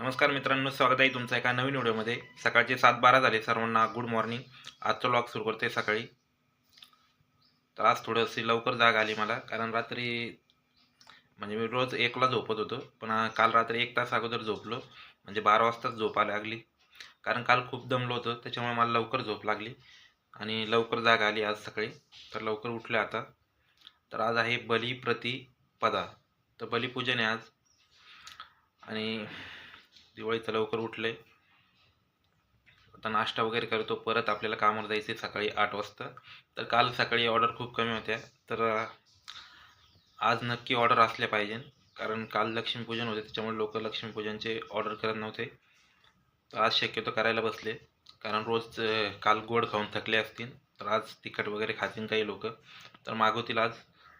नमस्कार मित्रांनो स्वागत आहे तुमचं एका नवीन व्हिडिओमध्ये. सकाळचे सात बारा झाले. सर्वांना गुड मॉर्निंग आजचं व्लॉग सुरू करते सकाळी. तर आज थोडंशी लवकर जाग आली मला. कारण रात्री म्हणजे मी रोज एकला झोपत होतो. पण काल रात्री एक तास अगोदर झोपलो. म्हणजे बारा वाजताच झोप लागली कारण काल खूप दमलो होतो. त्याच्यामुळे मला लवकर झोप लागली. आणि लवकर जाग आली आज सकाळी. तर लवकर उठले आता. तर आज आहे बलिप्रतिपदा. तर बलिपूजन आहे आज. आणि दिवाळीचं लवकर उठले आता नाश्ता वगैरे करतो परत आपल्याला कामावर आहे सकाळी आठ वाजता. तर काल सकाळी ऑर्डर खूप कमी होत्या. तर आज नक्की ऑर्डर असल्या पाहिजे. कारण काल लक्ष्मीपूजन होते त्याच्यामुळे लोक लक्ष्मीपूजनचे ऑर्डर करत नव्हते. तर आज शक्यतो करायला बसले. कारण रोज काल गोड खाऊन थकले असतील. तर आज तिखट वगैरे खातील काही लोक. तर मागवतील आज.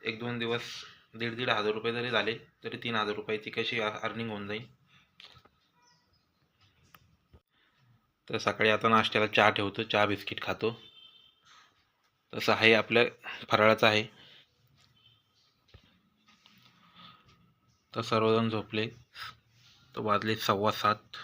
एक दोन दिवस दीड दीड हजार रुपये जरी झाले तरी तीन हजार रुपयाची कशी अर्निंग होऊन जाईल. तर सकाळी आता नाश्त्याला चहा ठेवतो चहा बिस्किट खातो. तसं आहे आपल्या फराळाचं आहे. तर सर्वजण झोपले. तर वाजले सव्वा सात.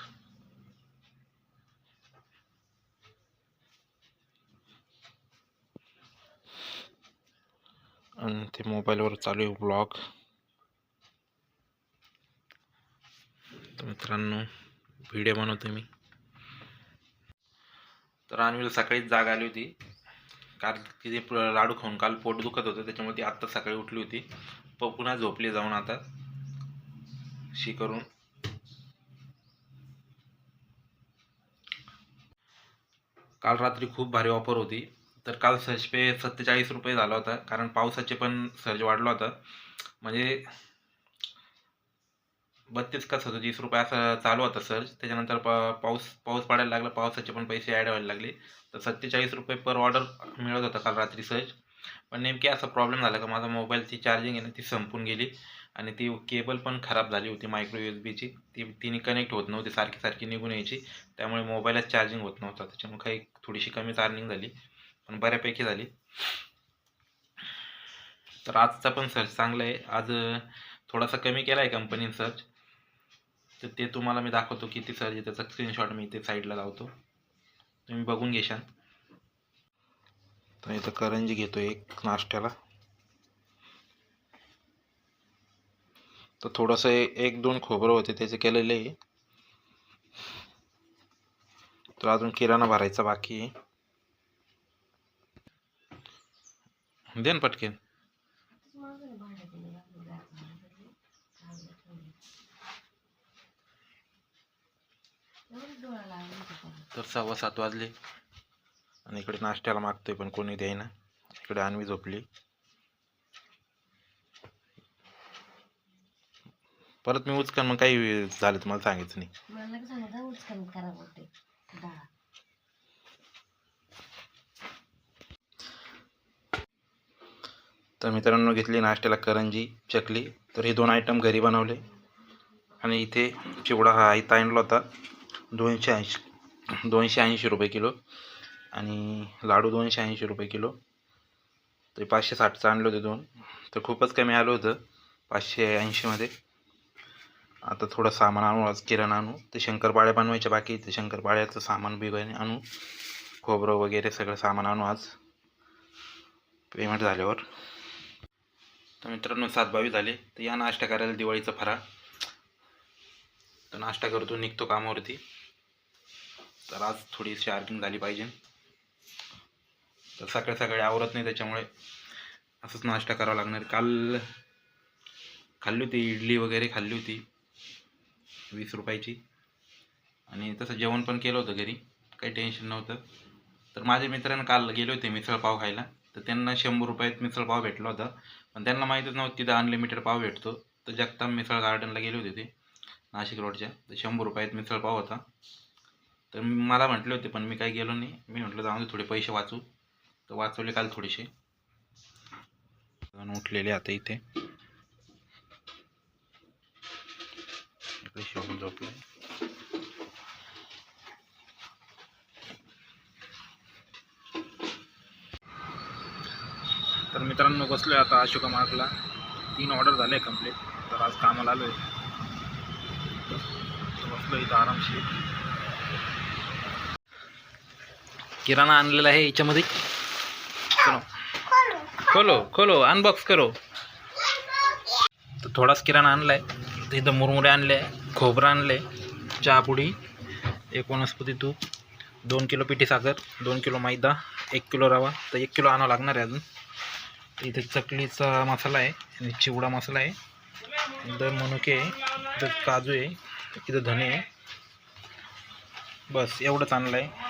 आणि ते मोबाईलवर चालू आहे ब्लॉग. तर मित्रांनो व्हिडिओ बनवतो मी. तर अन्वीला सकाळीच जाग आली होती. कारण तिथे लाडू खाऊन काल पोट दुखत होतं त्याच्यामुळे ती आत्ता सकाळी उठली होती. प पुन्हा झोपली जाऊन आता. शी करून. काल रात्री खूप भारी ऑफर होती. तर काल सर्ज पे सत्तेचाळीस रुपये झाला होता कारण पावसाचे पण सर्ज वाढला होता. म्हणजे बत्तीस का सदतीस रुपये असं चालू होता सर्ज त्याच्यानंतर प पाऊस पाऊस पडायला लागला पावसाचे पण पैसे ॲड व्हायला लागले. तर सत्तेचाळीस रुपये पर ऑर्डर मिळत होता काल रात्री सहज पण नेमकी असा प्रॉब्लेम झाला का माझा मोबाईलची चार्जिंग आहे ना ती संपून गेली. आणि ती केबल पण खराब झाली होती मायक्रो यू एस बीची ती तिने कनेक्ट होत नव्हती सारखी सारखी निघून यायची. त्यामुळे मोबाईलच चार्जिंग होत नव्हता. त्याच्यामुळे काही थोडीशी कमी चार्जिंग झाली पण बऱ्यापैकी झाली. तर आजचा पण सर्च चांगला आहे. आज थोडासा कमी केला आहे कंपनीने सर्च तर ते तुम्हाला मी दाखवतो किती सर्ज आहे त्याचा स्क्रीनशॉट मी इथे साईडला लावतो. तुम्ही बघून घेशाल तर इथं करंजी घेतो एक नाश्त्याला. तर थोडंसं एक दोन खोबरं होते त्याचे केलेले आहे. तर अजून किराणा भरायचा बाकी आहे. पटकेन. तर सव्वा सात वाजले. आणि इकडे नाश्त्याला मागतोय पण कोणी द्यायना. इकडे आणवी झोपली. परत मी उचकन मग काही झालं तुम्हाला सांगायचं नाही. तर मित्रांनो घेतली नाश्त्याला करंजी चकली. तर हे दोन आयटम घरी बनवले. आणि इथे चिवडा हा इथं आणला होता. दोनशे ऐंशी दोनशे ऐंशी रुपये किलो आणि लाडू दोनशे ऐंशी रुपये किलो. ते पाचशे साठचं आणलं होते दोन. तर खूपच कमी आलं होतं पाचशे ऐंशीमध्ये. आता थोडं सामान आणू आज किराणा आणू. ते शंकरपाळ्या बनवायच्या बाकी ते शंकरपाळ्याचं सामान बिगन आणू. खोबरं वगैरे सगळं सामान आणू आज. पेमेंट झाल्यावर. तर मित्रांनो सात बावीस झाले. तर या नाश्ता करायला दिवाळीचा फराळ. तर नाश्ता करतो निघतो कामावरती. तर आज थोडीशी अर्निंग झाली पाहिजे. तर सकाळी सकाळी आवरत नाही त्याच्यामुळे असंच नाश्ता करावा लागणार. काल खाल्ली होती इडली वगैरे खाल्ली होती वीस रुपयाची. आणि तसं जेवण पण केलं होतं घरी काही टेन्शन नव्हतं. तर माझ्या मित्रांनो काल गेले होते मिसळपाव खायला. तर त्यांना शंभर रुपयात मिसळपाव भेटला होता. पण त्यांना माहीतच नव्हतं तिथं अनलिमिटेड पाव भेटतो. तर जगताप मिसळ गार्डनला गेले होते ते. नाशिक रोडच्या. तर शंभर रुपयात मिसळ पाव होता. तर मला म्हटले होते पण मी काही गेलो नाही. मी म्हटलं जाऊन दे थोडे पैसे वाचू. तर वाचवले काल थोडेसे. उठलेले आता इथे. इकडे शिवून झोपले. तर मित्रांनो बसलो आहे आता अशोका मार्गला. तीन ऑर्डर झाले कंप्लीट तर आज कामाला आलो आहे बसलो इथं आरामशीर. किराणा आणलेला आहे याच्यामध्ये. खोलो खोलो अनबॉक्स करो. तर थोडाच किराणा आणलाय. तर इथं मुरमुरे आणले खोबरं आणले चहापुडी एक वनस्पती तूप दोन किलो पिठी साखर दोन किलो मैदा एक किलो रवा तर एक किलो आणावं लागणार आहे अजून. इथे चकलीचा मसाला आहे आणि चिवडा मसाला आहे. दर मनुके आहे इथं काजू आहे. इथं धने बस एवढंच आणलं आहे.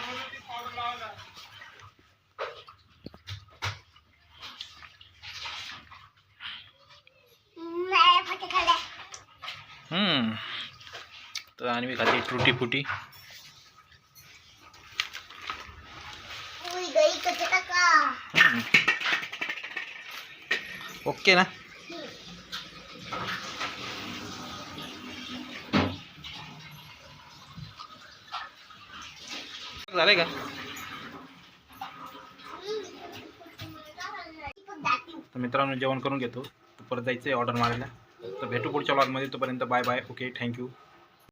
तर आणि मी खाते टुटी फुटी. ओके ना? झाले का? तर मित्रांनो जेवण करून घेतो. तर परत जायचं आहे ऑर्डर मारायला. तर भेटू पुढच्या ब्लॉगमध्ये तोपर्यंत बाय बाय ओके थँक्यू